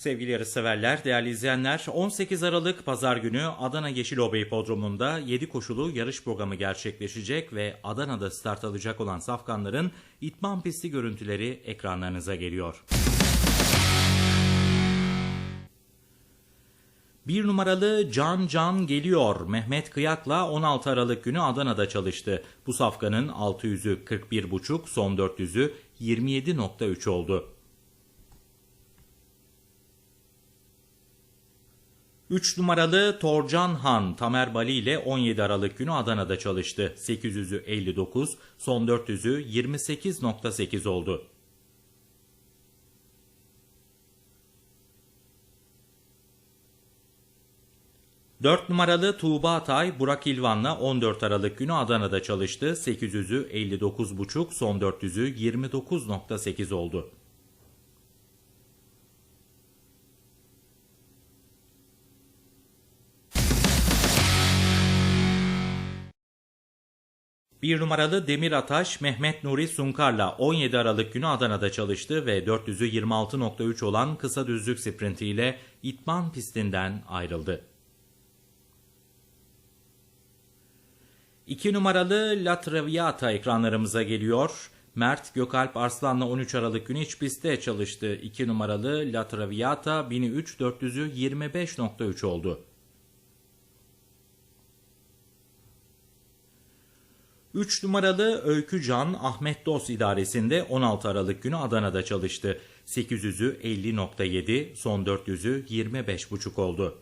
Sevgili yarışseverler, değerli izleyenler, 18 Aralık Pazar günü Adana Yeşilova Hipodromu'nda 7 koşulu yarış programı gerçekleşecek ve Adana'da start alacak olan safkanların itman pisti görüntüleri ekranlarınıza geliyor. Bir numaralı Can Can geliyor. Mehmet Kıyak'la 16 Aralık günü Adana'da çalıştı. Bu safkanın 600'ü 41,5, son 400'ü 27,3 oldu. 3 numaralı Torcan Han Tamer Bali ile 17 Aralık günü Adana'da çalıştı. 800'ü 59, son 400'ü 28.8 oldu. Dört numaralı Tuğba Atay Burak İlvan'la 14 Aralık günü Adana'da çalıştı. 800'ü 59,5, son 400'ü 29.8 oldu. Bir numaralı Demir Ataş Mehmet Nuri Sunkar'la 17 Aralık günü Adana'da çalıştı ve 400'ü 26.3 olan kısa düzlük sprintiyle İtman pistinden ayrıldı. 2 numaralı La Traviata ekranlarımıza geliyor. Mert Gökalp Arslan'la 13 Aralık günü iç pistte çalıştı. 2 numaralı La Traviata 1003 400'ü 25.3 oldu. 3 numaralı Öykü Can Ahmet Dost idaresinde 16 Aralık günü Adana'da çalıştı. 800'ü 50.7, son 400'ü 25.5 oldu.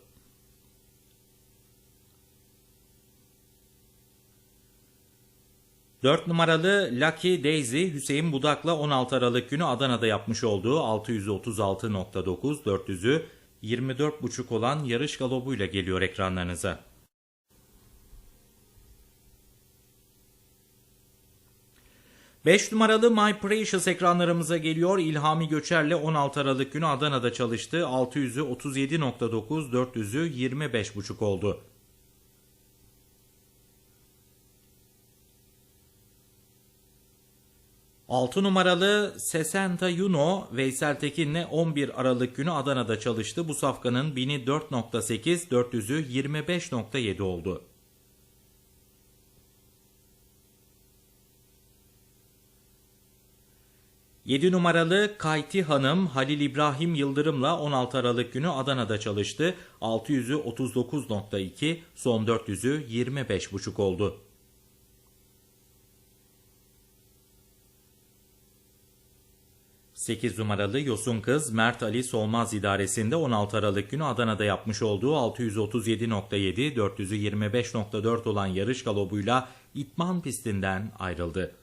Dört numaralı Lucky Daisy Hüseyin Budak'la 16 Aralık günü Adana'da yapmış olduğu 636.9 400'ü 24.5 olan yarış galobuyla geliyor ekranlarınıza. 5 numaralı My Precious ekranlarımıza geliyor. İlhami Göçer'le 16 Aralık günü Adana'da çalıştı. 600'ü 37.9, 400'ü 25.5 oldu. Altı numaralı Sesenta Yuno Veysel Tekin'le 11 Aralık günü Adana'da çalıştı. Bu safkanın 1000'i 4.8, 400'ü 25.7 oldu. 7 numaralı Kayti Hanım Halil İbrahim Yıldırım'la 16 Aralık günü Adana'da çalıştı. 600'ü 39.2, son 400'ü 25.5 oldu. Sekiz numaralı Yosun Kız Mert Ali Solmaz idaresinde 16 Aralık günü Adana'da yapmış olduğu 637.7, 400'ü 25.4 olan yarış galobuyla İtman pistinden ayrıldı.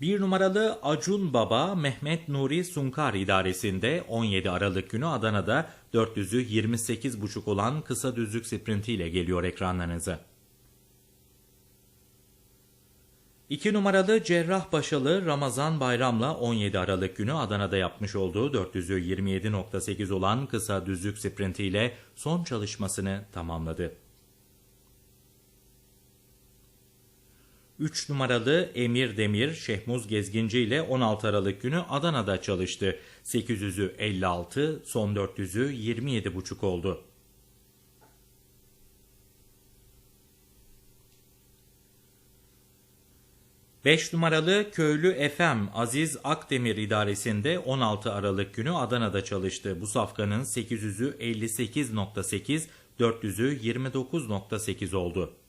Bir numaralı Acun Baba Mehmet Nuri Sunkar idaresinde 17 Aralık günü Adana'da 400'ü 28,5 olan kısa düzlük sprintiyle geliyor ekranlarınıza. 2 numaralı Cerrahpaşalı Ramazan Bayram'la 17 Aralık günü Adana'da yapmış olduğu 400'ü 27.8 olan kısa düzlük sprintiyle son çalışmasını tamamladı. 3 numaralı Emir Demir Şehmuz Gezginci ile 16 Aralık günü Adana'da çalıştı. 800'ü 56, son 400'ü 27,5 oldu. Beş numaralı Köylü Efem Aziz Akdemir idaresinde 16 Aralık günü Adana'da çalıştı. Bu safkanın 800'ü 58.8, 400'ü 29.8 oldu.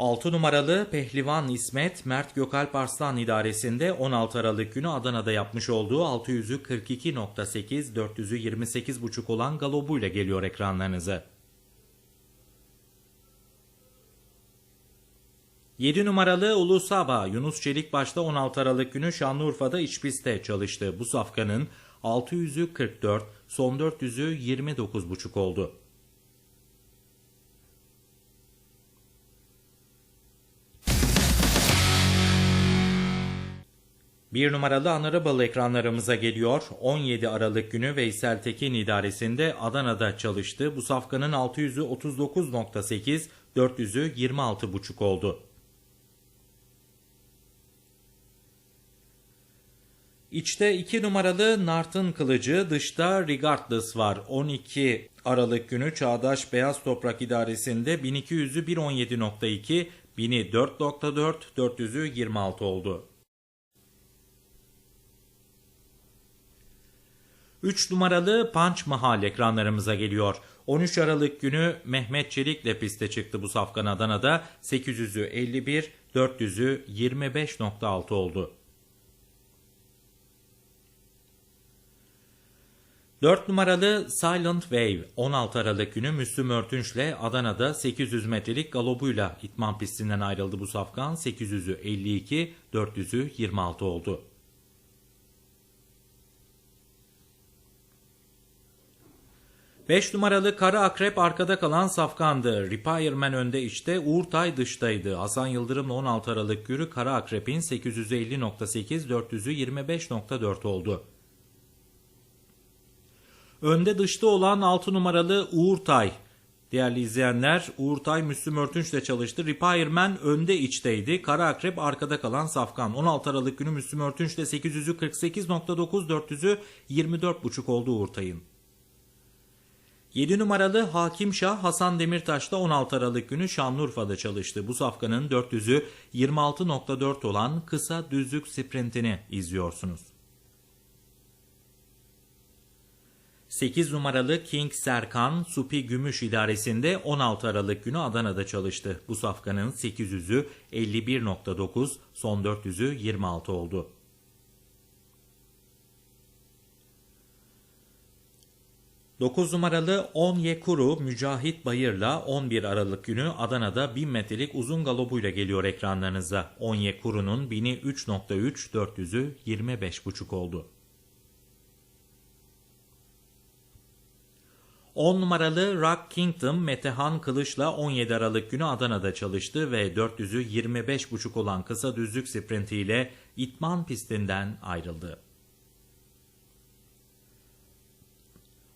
6 numaralı Pehlivan İsmet Mert Gökalp Arslan idaresinde 16 Aralık günü Adana'da yapmış olduğu 600'ü 42.8, 400'ü 28.5 olan galobuyla geliyor ekranlarınıza. 7 numaralı Ulu Saba Yunus Çelik başta 16 Aralık günü Şanlıurfa'da iç pistte çalıştı. Bu safkanın 600'ü 44, son 400'ü 29.5 oldu. Bir numaralı Anarabalı ekranlarımıza geliyor. 17 Aralık günü Veysel Tekin idaresinde Adana'da çalıştı. Bu safkanın 600'ü 39.8, 400'ü 26,5 oldu. İçte 2 numaralı Nart'ın kılıcı, dışta Regardless var. 12 Aralık günü Çağdaş Beyaz Toprak İdaresi'nde 1200'ü 117.2, 1000'i 4.4, 400'ü 26 oldu. 3 numaralı Punch Mahal ekranlarımıza geliyor. 13 Aralık günü Mehmet Çelik'le piste çıktı bu safkan Adana'da. 800'ü 51, 400'ü 25.6 oldu. 4 numaralı Silent Wave 16 Aralık günü Müslüm Örtünç'le Adana'da 800 metrelik galobuyla itman pistinden ayrıldı bu safkan. 800'ü 52, 400'ü 26 oldu. Beş numaralı Kara Akrep arkada kalan safkandı. Repairman önde içte, Uğurtay dıştaydı. Hasan Yıldırım'la 16 Aralık günü Kara Akrep'in 850.8, 400'ü 25.4 oldu. Önde dışta olan 6 numaralı Uğurtay. Değerli izleyenler Uğurtay Müslüm Örtünç'le çalıştı. Repairman önde içteydi. Kara Akrep arkada kalan Safkan. 16 Aralık günü Müslüm Örtünç'le 800'ü 48.9 400'ü 24.5 oldu Uğurtay'ın. 7 numaralı Hakim Şah Hasan Demirtaş'ta 16 Aralık günü Şanlıurfa'da çalıştı. Bu safkanın 400'ü 26.4 olan kısa düzlük sprintini izliyorsunuz. 8 numaralı King Serkan Supi Gümüş idaresinde 16 Aralık günü Adana'da çalıştı. Bu safkanın 800'ü 51.9, son 400'ü 26 oldu. Dokuz numaralı On Yekuru Mücahit Bayır'la 11 Aralık günü Adana'da 1000 metrelik uzun galobuyla geliyor ekranlarınıza. On Yekuru'nun 1000'i 3.3, 400'ü 25.5 oldu. 10 numaralı Rock Kingdom Metehan Kılıç'la 17 Aralık günü Adana'da çalıştı ve 400'ü 25.5 olan kısa düzlük sprintiyle itman pistinden ayrıldı.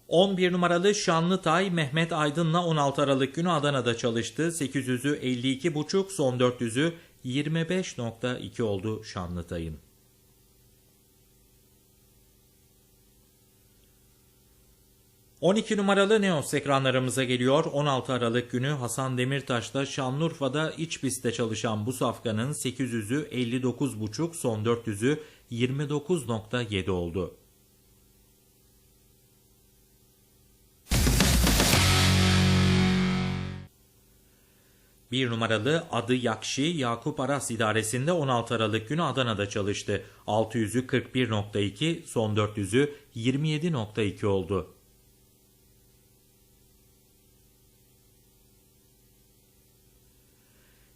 11 numaralı Şanlıtay Mehmet Aydın'la 16 Aralık günü Adana'da çalıştı. 800'ü 52.5 son 400'ü 25.2 oldu Şanlıtay'ın. 12 numaralı Neos ekranlarımıza geliyor. 16 Aralık günü Hasan Demirtaş'ta Şanlıurfa'da iç pistte çalışan bu safkanın 800'ü 59.5 son 400'ü 29.7 oldu. Bir numaralı adı Yakşi Yakup Aras idaresinde 16 Aralık günü Adana'da çalıştı. 600'ü 41.2 son 400'ü 27.2 oldu.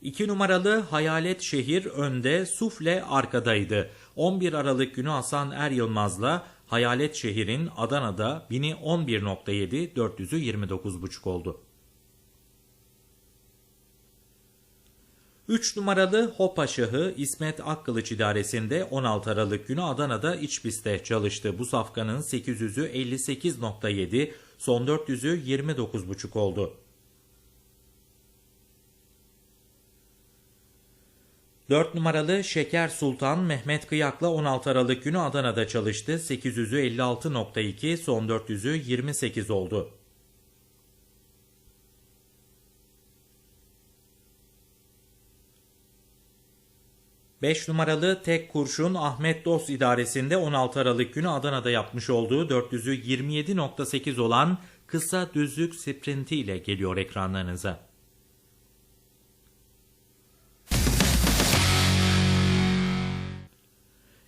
2 numaralı Hayalet Şehir önde, Sufle arkadaydı. 11 Aralık günü Hasan Er Yılmaz'la Hayalet Şehir'in Adana'da 1000'i 11.7, 400'ü 29.5 oldu. 3 numaralı Hopa Şahı İsmet Akkılıç idaresinde 16 Aralık günü Adana'da iç pistte çalıştı. Bu safkanın 800'ü 58.7, son 400'ü 29.5 oldu. 4 numaralı Şeker Sultan Mehmet Kıyak'la 16 Aralık günü Adana'da çalıştı. 800'ü 56.2, son 400'ü 28 oldu. Beş numaralı tek kurşun Ahmet Dost idaresinde 16 Aralık günü Adana'da yapmış olduğu 400'ü 27.8 olan kısa düzlük sprinti ile geliyor ekranlarınıza.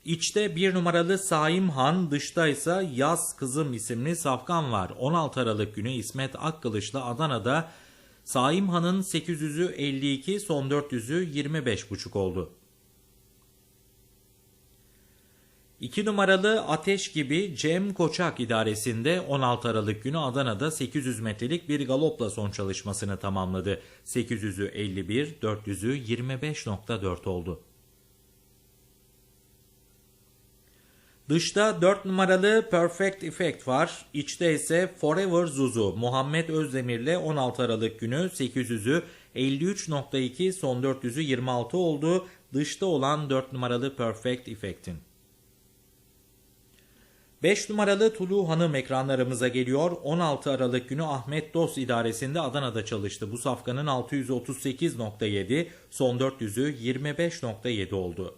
İçte bir numaralı Saim Han, dışta ise Yaz Kızım isimli safkan var. 16 Aralık günü İsmet Akkılıç'la Adana'da Saim Han'ın 800'ü 52, son 400'ü 25,5 oldu. 2 numaralı Ateş gibi Cem Koçak idaresinde 16 Aralık günü Adana'da 800 metrelik bir galopla son çalışmasını tamamladı. 800'ü 51, 400'ü 25.4 oldu. Dışta 4 numaralı Perfect Effect var. İçte ise Forever Zuzu Muhammed Özdemir'le 16 Aralık günü 800'ü 53.2 son 400'ü 26 oldu. Dışta olan 4 numaralı Perfect Effect'in. 5 numaralı Tulu Hanım ekranlarımıza geliyor. 16 Aralık günü Ahmet Dost idaresinde Adana'da çalıştı. Bu safkanın 638.7, son 400'ü 25.7 oldu.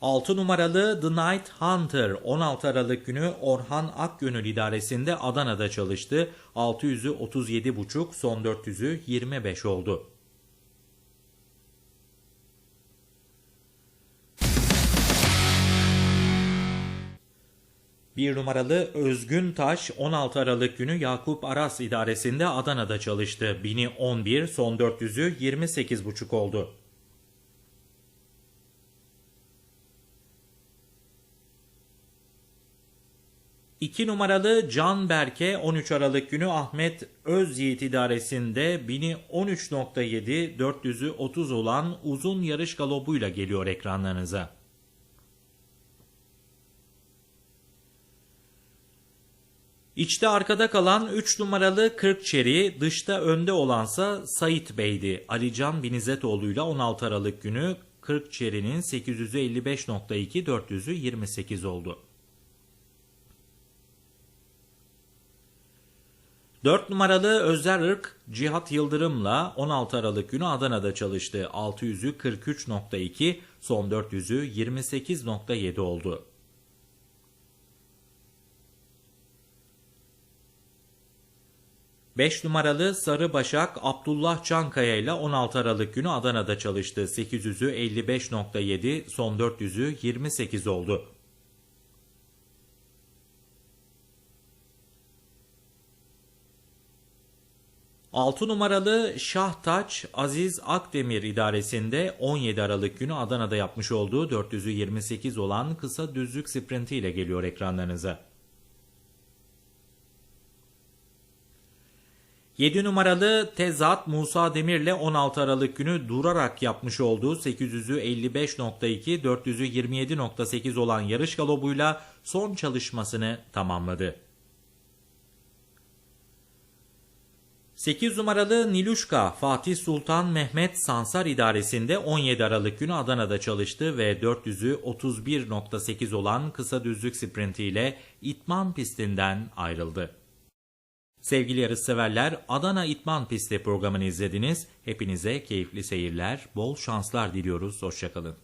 6 numaralı The Night Hunter 16 Aralık günü Orhan Akgönül idaresinde Adana'da çalıştı. 600'ü 37.5, son 400'ü 25 oldu. Bir numaralı Özgün Taş 16 Aralık günü Yakup Aras idaresinde Adana'da çalıştı. 1000'i 11, son 400'ü 28,5 oldu. İki numaralı Can Berke 13 Aralık günü Ahmet Özyiğit idaresinde 1000'i 13.7, 400'ü 30 olan uzun yarış galobuyla geliyor ekranlarınıza. İçte arkada kalan 3 numaralı 40 çeri, dışta önde olansa Sait Bey'di. Alican Binizetoğlu ile 16 Aralık günü 40 çerinin 855.2, 400'ü 28 oldu. 4 numaralı Özer Irk Cihat Yıldırım'la 16 Aralık günü Adana'da çalıştı. 600'ü 43.2, son 400'ü 28.7 oldu. Beş numaralı Sarı Başak Abdullah Çankaya ile 16 Aralık günü Adana'da çalıştı. 800'ü 55.7, son 400'ü 28 oldu. 6 numaralı Şahtaç Aziz Akdemir idaresinde 17 Aralık günü Adana'da yapmış olduğu 400'ü 28 olan kısa düzlük sprinti ile geliyor ekranlarınıza. 7 numaralı Tezat Musa Demir'le 16 Aralık günü durarak yapmış olduğu 800'ü 55.2, 400'ü 27.8 olan yarış galobuyla son çalışmasını tamamladı. 8 numaralı Niluşka Fatih Sultan Mehmet Sansar idaresinde 17 Aralık günü Adana'da çalıştı ve 400'ü 31.8 olan kısa düzlük sprintiyle İtman pistinden ayrıldı. Sevgili yarışseverler Adana İtman Pisti programını izlediniz. Hepinize keyifli seyirler, bol şanslar diliyoruz. Hoşçakalın.